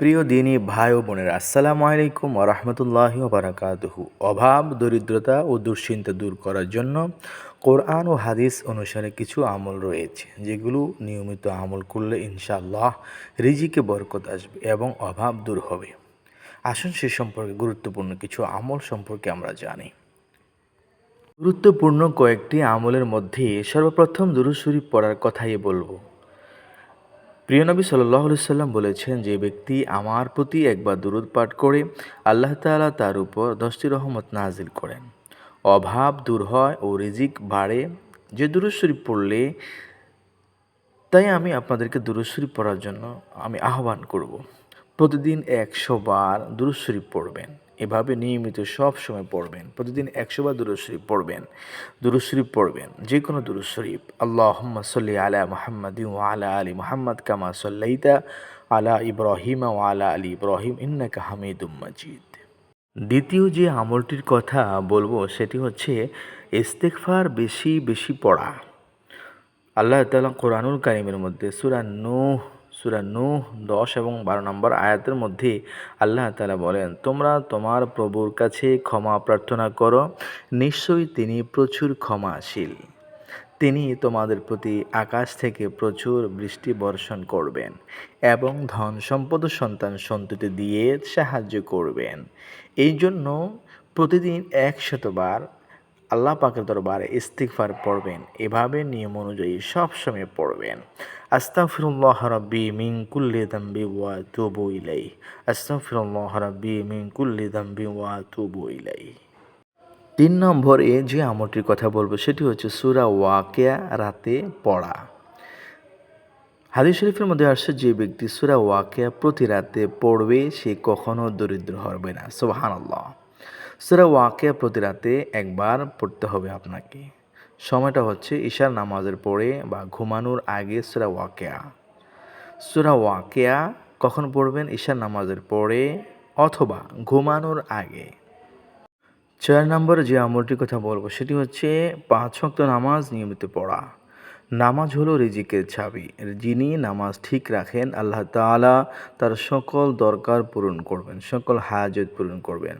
প্রিয় দিনী ভাই ও বোনেরা, আসসালামু আলাইকুম ওরহমতুল্লাহি বারাকাতুহু। অভাব, দরিদ্রতা ও দুশ্চিন্তা দূর করার জন্য কোরআন ও হাদিস অনুসারে কিছু আমল রয়েছে, যেগুলো নিয়মিত আমল করলে ইনশাআল্লাহ রিজিকে বরকত আসবে এবং অভাব দূর হবে। আসুন সে সম্পর্কে গুরুত্বপূর্ণ কিছু আমল সম্পর্কে আমরা জানি। গুরুত্বপূর্ণ কয়েকটি আমলের মধ্যে সর্বপ্রথম দুরুদ শরীফ পড়ার কথাই বলব। প্রিয় নবী সাল্লাহ সাল্লাম বলেছেন যে ব্যক্তি আমার প্রতি একবার দুরুদ পাঠ করে আল্লাহ তাআলা তার উপর দশটি রহমত নাজিল করেন। অভাব দূর হয় ও রিজিক বাড়ে। যে দুরুদ পড়লে তাই আমি আপনাদেরকে দুরুদ পড়ার জন্য আমি আহ্বান করব। প্রতিদিন একশো বার দুরুদ পড়বেন। এভাবে নিয়মিত সব সময় পড়বেন, প্রতিদিন একশো বার দুরুদ শরীফ পড়বেন, দুরুদ শরীফ পড়বেন, যে কোনো দুরুদ শরীফ। আল্লাহ সল্লি আলা মোহাম্মদ আলা আলী মোহাম্মদ কামা সল্লাইতা আলা ইব্রাহিম ও আলা আলী ইব্রাহিম ইন্নাকা হামিদুম মজিদ। দ্বিতীয় যে আমলটির কথা বলব সেটি হচ্ছে ইস্তেকফার বেশি বেশি পড়া। আল্লাহ তালা কোরআনুল কারিমের মধ্যে সুরা নূহ সুরা নূহ দশ এবং বারো নম্বর আয়াতের মধ্যে আল্লাহ তালা বলেন, তোমরা তোমার প্রভুর কাছে ক্ষমা প্রার্থনা করো, নিশ্চয়ই তিনি প্রচুর ক্ষমাশীল। তিনি তোমাদের প্রতি আকাশ থেকে প্রচুর বৃষ্টি বর্ষণ করবেন এবং ধন সম্পদ সন্তান সন্ততি দিয়ে সাহায্য করবেন। এই জন্য প্রতিদিন একশতবার আল্লাহ পাকের দরবারে ইস্তিগফার পড়বেন। এভাবে নিয়ম অনুযায়ী সবসময় পড়বেন। আস্তাগফিরুল্লাহ রাব্বি কুল্লি যামবি ওয়া আতুবু ইলাইহি। আস্তাগফিরুল্লাহ রাব্বি কুল্লি যামবি ওয়া আতুবু ইলাইহি। তিন নম্বরে যে আমলটির কথা বলব, সেটি হচ্ছে সুরা ওয়াকিয়া রাতে পড়া। হাদিস শরীফের মধ্যে আসছে, যে ব্যক্তি সুরা ওয়াকিয়া প্রতি রাতে পড়বে, সে কখনো দরিদ্র হবে না। সুবহানাল্লাহ। সুরা ওয়াকিয়া প্রতি রাতে একবার পড়তে হবে আপনাকে। সময়টা হচ্ছে ঈশার নামাজের পরে বা ঘুমানোর আগে সুরা ওয়াকিয়া। সুরা ওয়াকিয়া কখন পড়বেন? ঈশার নামাজের পরে অথবা ঘুমানোর আগে। চার নম্বর যে আমলটির কথা বলব, সেটি হচ্ছে পাঁচ শক্ত নামাজ নিয়মিত পড়া। নামাজ হলো রিজিকের ছাবি যিনি নামাজ ঠিক রাখেন, আল্লাহ তাআলা তার সকল দরকার পূরণ করবেন, সকল হাজত পূরণ করবেন।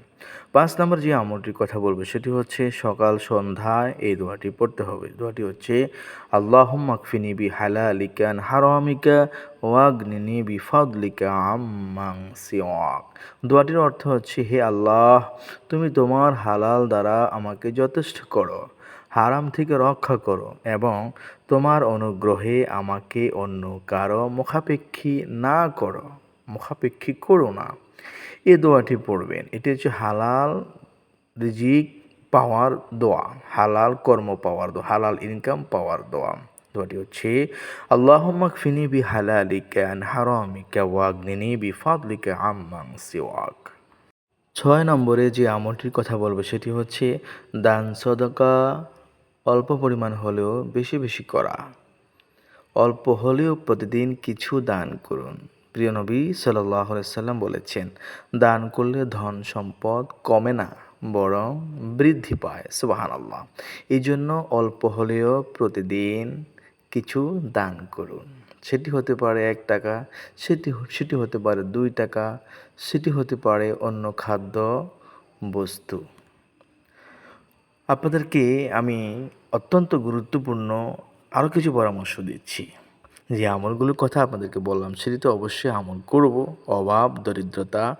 পাঁচ নম্বর যে আমলটির কথা বলব, সেটি হচ্ছে সকাল সন্ধ্যায় এই দোয়াটি পড়তে হবে। দোয়াটি হচ্ছে আল্লাহ মাকফিনি বি হালালিকান হারামিকা ওয়াগনিনি বি ফাদলিকা আম্মাং সিওয়াক। দোয়াটির অর্থ হচ্ছে, হে আল্লাহ, তুমি তোমার হালাল দ্বারা আমাকে যথেষ্ট করো। হারাম থেকে রক্ষা করো এবং তোমার অনুগ্রহে আমাকে অন্য কারও মুখাপেক্ষী না করো, মুখাপেক্ষী করো না। এ দোয়াটি পড়বেন। এটি হচ্ছে হালাল রিজিক পাওয়ার দোয়া, হালাল কর্ম পাওয়ার দোয়া, হালাল ইনকাম পাওয়ার দোয়া। দোয়াটি হচ্ছে আল্লাহ মাকফিনি বি হালালিকা আন হারামিকা ওয়াগনিনি বি ফাদলিকা আম্মাং সিওয়াক। ছয় নম্বরে যে আমলটির কথা বলব সেটি হচ্ছে, দান সদকা অল্প পরিমাণ হলেও বেশি বেশি করা। অল্প হলেও প্রতিদিন কিছু দান করুন। প্রিয় নবী সাল্লাম বলেছেন, দান করলে ধন সম্পদ কমে না, বরং বৃদ্ধি পায়। সুবাহান আল্লাহ এই জন্য অল্প হলেও প্রতিদিন কিছু দান করুন। সেটি হতে পারে এক টাকা, সেটি সেটি হতে পারে দুই টাকা, সেটি হতে পারে অন্য খাদ্য বস্তু। আপনাদেরকে আমি অত্যন্ত গুরুত্বপূর্ণ আরও কিছু পরামর্শ দিচ্ছি। যে আমলগুলোর কথা আপনাদেরকে বললাম, সেটি তো অবশ্যই আমল করব, অভাব, দরিদ্রতা,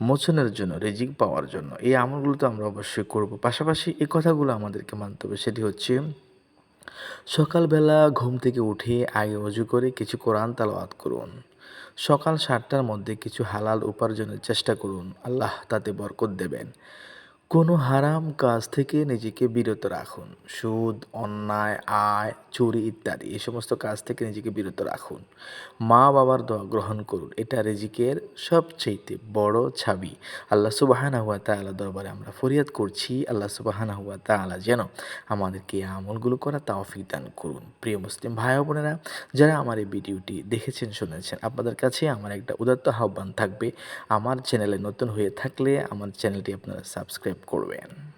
মোচনের জন্য, রেজিক পাওয়ার জন্য। এই আমলগুলো তো আমরা অবশ্যই করব। পাশাপাশি এই কথাগুলো আমাদেরকে মানতে হবে, সেটি হচ্ছে সকালবেলা ঘুম থেকে উঠে আগে অজু করে কিছু কোরআন তালাওয়াত করুন। সকাল সাতটার মধ্যে কিছু হালাল উপার্জনের চেষ্টা করুন। আল্লাহ তাতে বরকত দেবেন। কোনো হারাম কাজ থেকে নিজেকে বিরত রাখুন। সুদ, অন্যায়, আয়, চুরি ইত্যাদি, এই সমস্ত কাজ থেকে নিজেকে বিরত রাখুন। মা বাবার দোয়া গ্রহণ করুন। এটা রিজিকের সবচেয়ে বড় ছাবি। আল্লাহ সুবাহানা হুয়া তালা দরবারে আমরা ফরিয়াদ করছি। আল্লাহ সুবাহানা হুয়া তালা যেন আমাদেরকে আমলগুলো করা তাওফিক দান করুন। প্রিয় মুসলিম ভাই বোনেরা, যারা আমার এই ভিডিওটি দেখেছেন, শুনেছেন, আপনাদের কাছে আমার একটা উদাত্ত আহ্বান থাকবে। আমার চ্যানেলে নতুন হয়ে থাকলে আমার চ্যানেলটি আপনারা সাবস্ক্রাইব করবেন।